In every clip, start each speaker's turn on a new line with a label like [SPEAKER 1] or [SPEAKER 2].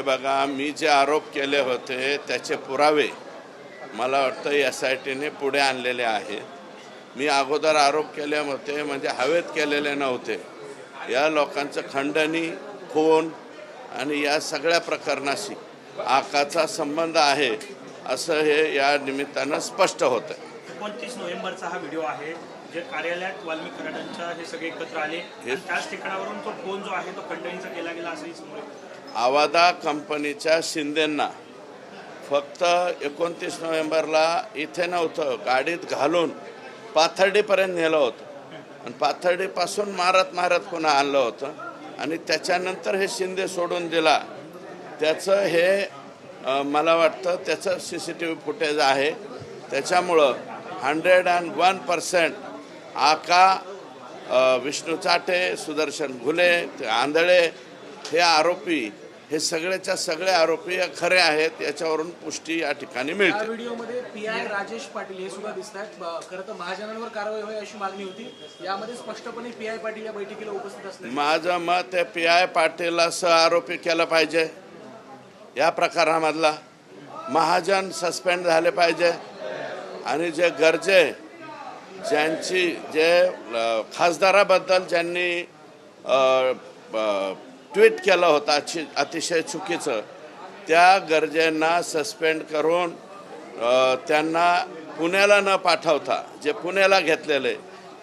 [SPEAKER 1] हे बघा मी जे आरोप केले होते त्याचे पुरावे मला वाटतं एस आय टीने पुढे आणलेले आहेत. मी अगोदर आरोप केले होते म्हणजे हवेत केलेले नव्हते. या लोकांचं खंडणी खून आणि या सगळ्या प्रकरणाशी आकाचा संबंध आहे असं हे या निमित्तानं स्पष्ट होतं
[SPEAKER 2] एकोणतीस नोव्हेंबरचा हा व्हिडिओ आहे जे कार्यालयात वाल्मिक कराडांच्या हे सगळे एकत्र आले. त्याच ठिकाणावरून तो फोन जो आहे तो खंडणीचा केला गेला असंही समोर.
[SPEAKER 1] आवादा कंपनीच्या शिंदेंना. फक्त एकोणतीस नोव्हेंबरला इथे नव्हतं गाडीत घालून पाथर्डीपर्यंत नेलं होतं. आणि पाथर्डीपासून मारत मारत पुन्हा आणलं होतं. आणि त्याच्यानंतर हे शिंदे सोडून दिला. त्याचं हे मला वाटतं त्याचं C C T V footage आहे. त्याच्यामुळं हंड्रेड अँड वन पर्सेंट आका विष्णू चाटे सुदर्शन घुले आंधळे हे आरोपी हे सगळेच्या सगळे आरोपी हे खरे आहेत याच्यावरून पुष्टी या ठिकाणी
[SPEAKER 3] या
[SPEAKER 1] मिळते
[SPEAKER 3] व्हिडिओमध्ये पी आय राजेश पाटील हे सुद्धा दिसत आहेत खरं तर महाजनांवर कारवाई होईल अशी मागणी होती. यामध्ये स्पष्टपणे पी आय पाटील या बैठकीला उपस्थित असले
[SPEAKER 1] माझं मत आहे पी आय पाटीलला सह आरोपी केलं पाहिजे. या प्रकारामधला महाजन सस्पेंड झाले पाहिजे. आणि जे गरजे ज्यांची जे खासदाराबद्दल ज्यांनी ट्विट केलं होतं अति अतिशय चुकीचं. त्या गरजेंना सस्पेंड करून त्यांना पुण्याला न पाठवता जे पुण्याला घेतलेले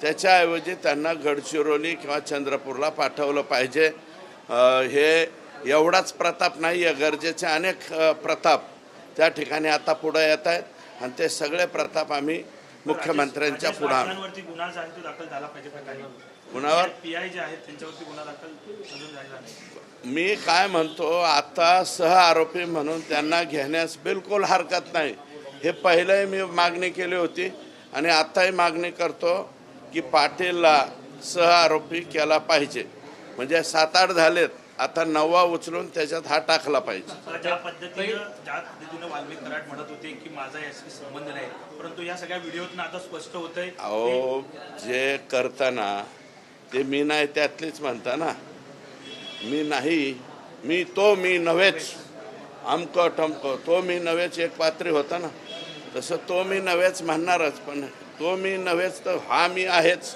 [SPEAKER 1] त्याच्याऐवजी त्यांना गडचिरोली किंवा चंद्रपूरला पाठवलं पाहिजे. हे एवढाच प्रताप नाही आहे गरजेचे अनेक प्रताप त्या ठिकाणी आता पुढं येत आहेत. आणि ते सगळे प्रताप आम्ही मुख्यमंत्र्यांच्या पुढे
[SPEAKER 2] गुन्हा दाखल झाला पाहिजे
[SPEAKER 1] कुणावर
[SPEAKER 2] पी आय जे आहेत त्यांच्यावरती गुन्हा दाखल
[SPEAKER 1] मी काय म्हणतो आता सह आरोपी म्हणून त्यांना घेण्यास बिलकुल हरकत नाही. हे पहिलंही मी मागणी केली होती आणि आताही मागणी करतो की पाटीलला सह आरोपी केला पाहिजे. म्हणजे सात आठ झालेत. आता नववा उचलून त्याच्यात हा टाकला पाहिजे.
[SPEAKER 2] ज्या पद्धतीनं ज्या पद्धतीनं वाल्मिक कराड म्हणत होते की माझा याशी संबंध नाही परंतु या सगळ्या व्हिडिओतनं आता स्पष्ट होतंय
[SPEAKER 1] अहो जे करताना ते मी नाही त्यातलीच म्हणता ना. मी नाही मी तो मी नव्हेच. अमक टमक तो मी नव्हेच एक पात्री होता ना. तसं तो मी नव्हेच म्हणणारच पण तो मी नव्हेच तर हा मी आहेच.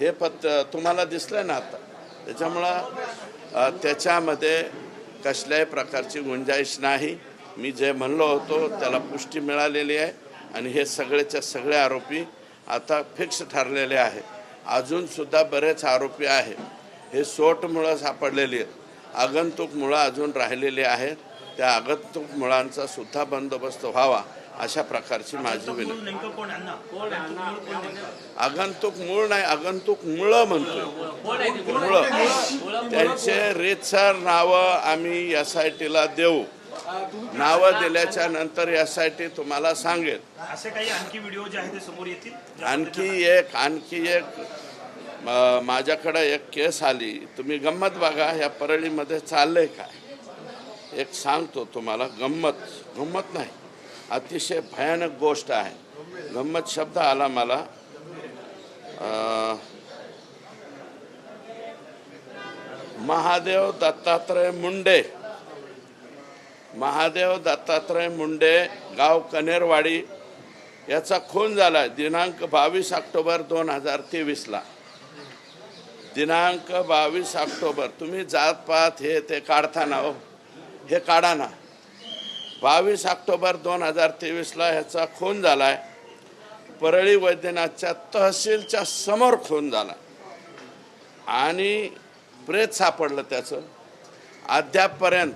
[SPEAKER 1] हे पत तुम्हाला दिसलं ना आता. त्याच्यामुळं त्याच्यामध्ये कसल्याही प्रकारची गुंजाईश नाही. मी जे म्हणलो होतो त्याला पुष्टी मिळालेली आहे आणि हे सगळेच्या सगळे आरोपी आता फिक्स ठरलेले आहेत. अजूनसुद्धा बरेच आरोपी आहेत. हे सोटमुळं सापडलेली आहेत. आगंतुक मुळं अजून राहिलेली आहेत. त्या आगंतुक मुळांचा सुद्धा बंदोबस्त व्हावा. अशा प्रकारची माझी विनंती? आगंतुक मूळ नाही आगंतुक मुळं म्हणतो मुळं. त्यांचे रीतसर नावं आम्ही एस आय टीला देऊ. नावं दिल्याच्या नंतर एस आय टी तुम्हाला सांगेल.
[SPEAKER 2] असे काही आणखी व्हिडिओ जे आहेत ते समोर येतील?
[SPEAKER 1] आणखी एक आणखी एक माझ्याकडे एक केस आली. तुम्ही गंमत बघा या परळीमध्ये चाललंय काय? एक सांगतो तुम्हाला गंमत. गंमत नाही. अतिशय भयानक गोष्ट आहे. गंमत शब्द आला मला. महादेव दत्तात्रय मुंडे. महादेव दत्तात्रय मुंडे गाव कनेरवाडी याचा खून झाला दिनांक बावीस ऑक्टोबर दोन हजार तेवीसला. दिनांक बावीस ऑक्टोबर. तुम्ही जात जातपात हे ते काढताना हो. हे काढा ना. बावीस ऑक्टोबर दोन हजार तेवीसला ह्याचा खून झाला आहे परळी वैद्यनाथच्या तहसीलच्या समोर खून झाला. आणि प्रेत सापडलं त्याचं. अद्यापपर्यंत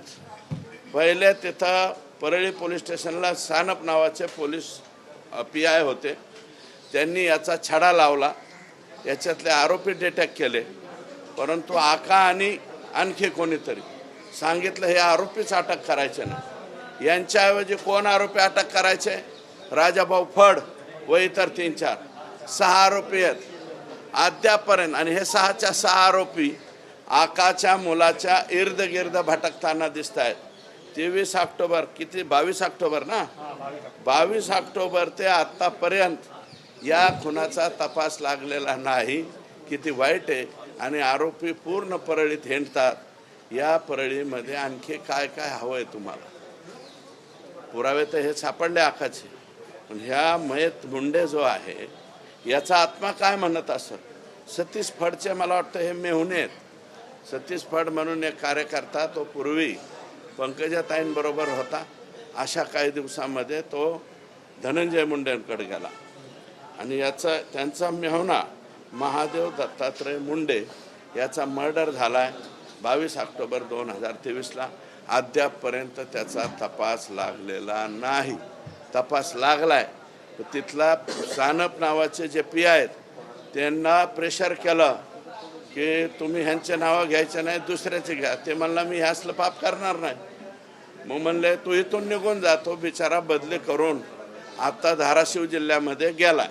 [SPEAKER 1] पहिले तिथं परळी पोलीस स्टेशनला सानप नावाचे पोलीस पी आय होते. त्यांनी याचा छडा लावला. याच्यातले आरोपी डिटेक्ट केले. परंतु आका आणि आणखी कोणीतरी सांगितलं हे आरोपीच अटक करायचे नाही. यांच्याऐवजी कोण आरोपी अटक करायचे? राजाभाऊ फड व इतर तीन चार. सहा आरोपी आहेत. अद्यापर्यंत आणि हे सहाच्या सहा आरोपी आकाच्या मुलाच्या इर्द गिर्द भटकताना दिसत आहेत तेवीस ऑक्टोबर किती? बावीस ऑक्टोबर ना? बावीस ऑक्टोबर ते आत्तापर्यंत या खुनाचा तपास लागलेला नाही. किती वाईट आहे. आणि आरोपी पूर्ण परळीत हिंडतात. या परळीमध्ये आणखी काय काय हवं आहे तुम्हाला? पुरावे तर हे सापडले आखाचे. पण ह्या मयत मुंडे जो आहे याचा आत्मा काय म्हणत असत सतीश फडचे मला वाटतं हे मेहुणे आहेत सतीश फड म्हणून एक कार्यकर्ता तो पूर्वी पंकजाताईंबरोबर होता. अशा काही दिवसामध्ये तो धनंजय मुंडेंकडे गेला. आणि याचा त्यांचा मेहुणा महादेव दत्तात्रय मुंडे याचा मर्डर झाला आहे बावीस ऑक्टोबर दोन हजार तेवीसला. अद्यापपर्यंत त्याचा तपास लागलेला नाही. तपास लागलाय. तर तिथला सानप नावाचे जे पी आहेत त्यांना प्रेशर केलं की तुम्ही ह्यांचे नावं घ्यायचे नाही दुसऱ्याचे घ्या. ते म्हणला मी ह्यासलं पाप करणार नाही. मग म्हणले तू इथून निघून जा. तो बिचारा बदली करून आता धाराशिव जिल्ह्यामध्ये गेला